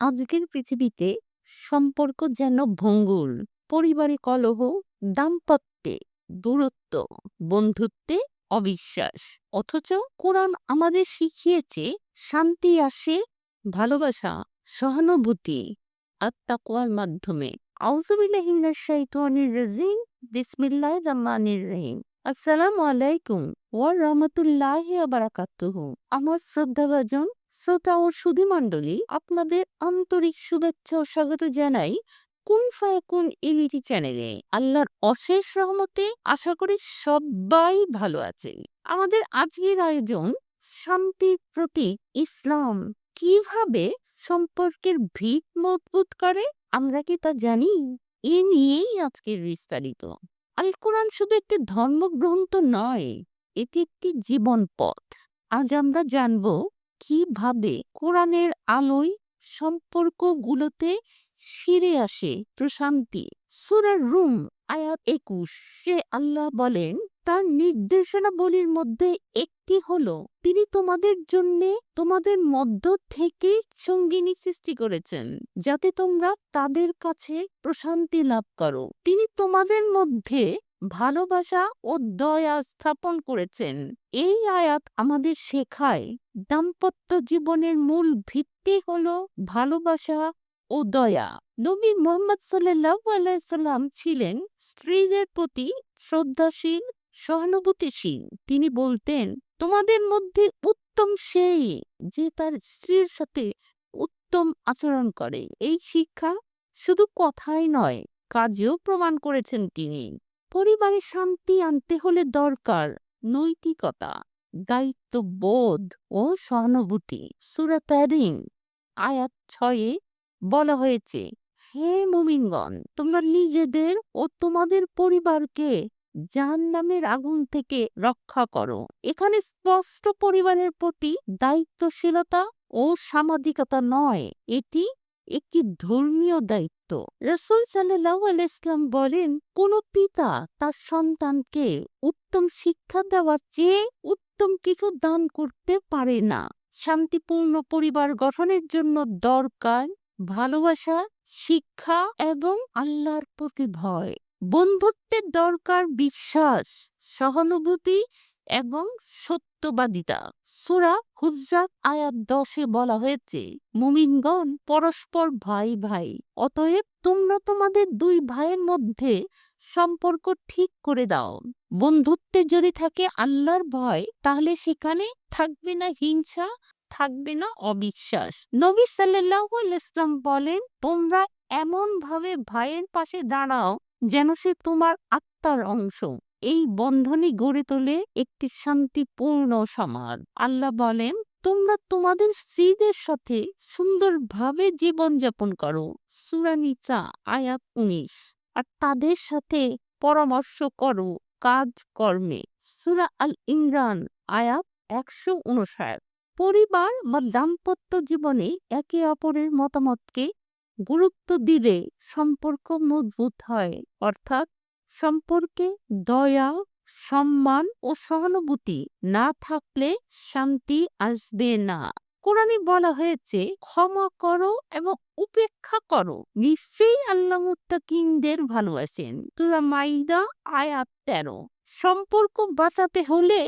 আজকের পৃথিবীতে সম্পর্ক যেন ভঙ্গুর, পরিবারে কলহ, দাম্পত্যে দূরত্ব, বন্ধুত্বে অবিশ্বাস। অথচ কোরআন আমাদের শিখিয়েছে, শান্তি আসে ভালোবাসা, সহানুভূতি আর তাকওয়ার মাধ্যমে। রহিম। আসসালামু আলাইকুম ওয়া বারাকাতুহু। আমার শ্রদ্ধাভাজন শ্রোতা ও সুধী মণ্ডলী, আপনাদের আন্তরিক শুভেচ্ছা ও স্বাগত জানাই কুন ফায়াকুন এলিটি চ্যানেলে। আল্লাহর অশেষ রহমতে আশা করি সবাই ভালো আছেন। আমাদের আজকের আয়োজন শান্তির প্রতীক ইসলাম। কীভাবে সম্পর্কের ভিত মজবুত করে, আমরা কি তা জানি? এ নিয়েই আজকের বিস্তারিত। আল কোরআন শুধু একটি ধর্মগ্রন্থ নয়, এটি একটি জীবন পথ। আজ আমরা জানব কীভাবে কোরআনের আলোয় সম্পর্কগুলোতে ফিরে আসে প্রশান্তি? সুরার রুম, আয়াত একুশ, সে আল্লাহ বলেন, তার নির্দেশনাবলীর মধ্যে একটি হলো, তিনি তোমাদের জন্য তোমাদের মধ্য থেকে সঙ্গিনী সৃষ্টি করেছেন, যাতে তোমরা তাদের কাছে প্রশান্তি লাভ করো। তিনি তোমাদের মধ্যে ভালোবাসা ও দয়া স্থাপন করেছেন। এই আয়াত আমাদের শেখায় দাম্পত্য জীবনের মূল ভিত্তি হল ভালোবাসা ও দয়া। নবী মোহাম্মদ আলাইসাল্লাম ছিলেন স্ত্রীদের প্রতি শ্রদ্ধাশীল, সহানুভূতিশীল। তিনি বলতেন, তোমাদের মধ্যে উত্তম সেই যে তার স্ত্রীর সাথে উত্তম আচরণ করে। এই শিক্ষা শুধু কথাই নয়, কাজেও প্রমাণ করেছেন তিনি। পরিবারে শান্তি আনতে হলে দরকার নৈতিকতা, দায়িত্ববোধ ও সহানুভূতি। সুরাতারিন আয়াত ছয়ে বলা হয়েছে, হে মুমিনগণ, তোমরা নিজেদের ও তোমাদের পরিবারকে জাহান নামের আগুন থেকে রক্ষা করো। এখানে স্পষ্ট পরিবারের প্রতি দায়িত্বশীলতা ও সামাজিকতা নয়, এটি একটি ধর্মীয় দায়িত্ব। রসুল সাল্লাহ ইসলাম বলেন, কোন পিতা তার সন্তানকে উত্তম শিক্ষা দেওয়ার চেয়ে উত্তম কিছু দান করতে পারে না। শান্তিপূর্ণ পরিবার গঠনের জন্য দরকার ভালোবাসা, শিক্ষা এবং আল্লাহর প্রতি ভয়। বন্ধুত্বের দরকার বিশ্বাস, সহানুভূতি এবং সত্যবাদিতা। সুরা হুজরাত আয়াত দশে বলা হয়েছে, মুমিনগণ পরস্পর ভাই ভাই, অতএব তোমরা তোমাদের দুই ভাইয়ের মধ্যে সম্পর্ক ঠিক করে দাও। বন্ধুত্বে যদি থাকে আল্লাহর ভয়, তাহলে সেখানে থাকবে না হিংসা, থাকবে না অবিশ্বাস। নবী সাল্লাহ ইসলাম বলেন, তোমরা এমন ভাবে ভাইয়ের পাশে দাঁড়াও যেন সে তোমার আত্মার অংশ। এই বন্ধনই গড়ে তোলে একটি শান্তিপূর্ণ সমাজ। আল্লাহ বলেন, তোমরা তোমাদের স্ত্রীদের সাথে সুন্দরভাবে জীবনযাপন করো। সুরানিচা আয়াত উনিশ। আর তাদের সাথে পরামর্শ করো কাজ কর্মে। সুরা আল ইমরান, আয়াত একশো উনষাট। পরিবার বা দাম্পত্য জীবনে একে অপরের মতামতকে গুরুত্ব দিলে সম্পর্ক মজবুত হয়। অর্থাৎ সম্পর্কে দয়া, সম্মান ও সহানুভূতি না থাকলে শান্তি আসবে না। কোরআনে বলা হয়েছে, ক্ষমা করো এবং উপেক্ষা করো। নিশ্চয়ই আল্লাহ মুত্তাকিনদের ভালোবাসেন। তুলা মাইদা, আয়াত তেরো। সম্পর্ক বাঁচাতে হলে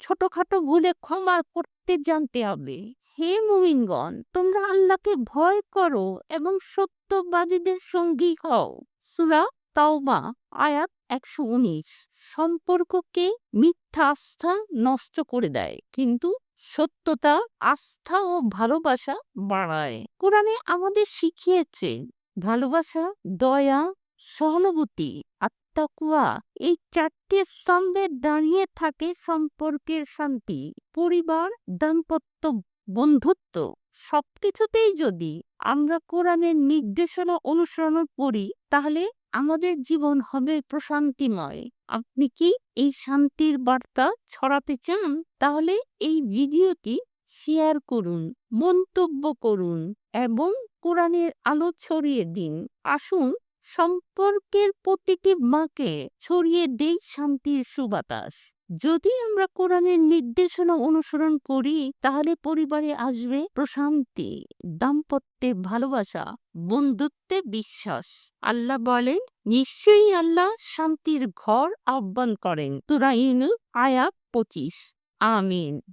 ছোটখাটো ভুলে ক্ষমা করতে জানতে হবে। হে মুমিনগণ, তোমরা আল্লাহকে ভয় করো এবং সত্যবাদীদের সঙ্গী হও। সুরা তাওবা আয়াত একশো উনিশ। সম্পর্ককে মিথ্যা আস্থা নষ্ট করে দেয়, কিন্তু সত্যতা, আস্থা ও ভালোবাসা বাড়ায়। কোরআনে আমাদের শিখিয়েছে, ভালোবাসা, দয়া, সহানুভূতি, আত্মাকুয়া, এই চারটি স্তম্ভে দাঁড়িয়ে থাকে সম্পর্কের শান্তি, পরিবার, দাম্পত্য বন্ধুত্ব। সবকিছুতেই যদি আমরা কোরআনের নির্দেশনা অনুসরণ করি, তাহলে আমাদের জীবন হবে প্রশান্তিময়। আপনি কি এই শান্তির বার্তা ছড়াতে চান? তাহলে এই ভিডিওটি শেয়ার করুন, মন্তব্য করুন এবং কোরআনের আলো ছড়িয়ে দিন। আসুন সম্পর্কের প্রতিটি মাকে ছড়িয়ে দেই শান্তির সুবাতাস। যদি আমরা কোরআনের নির্দেশনা অনুসরণ করি, তাহলে পরিবারে আসবে প্রশান্তি, দাম্পত্যে ভালোবাসা, বন্ধুত্বে বিশ্বাস। আল্লাহ বলেন, নিশ্চয়ই আল্লাহ শান্তির ঘর আহ্বান করেন। তুরাইনু আয়াত পঁচিশ। আমিন।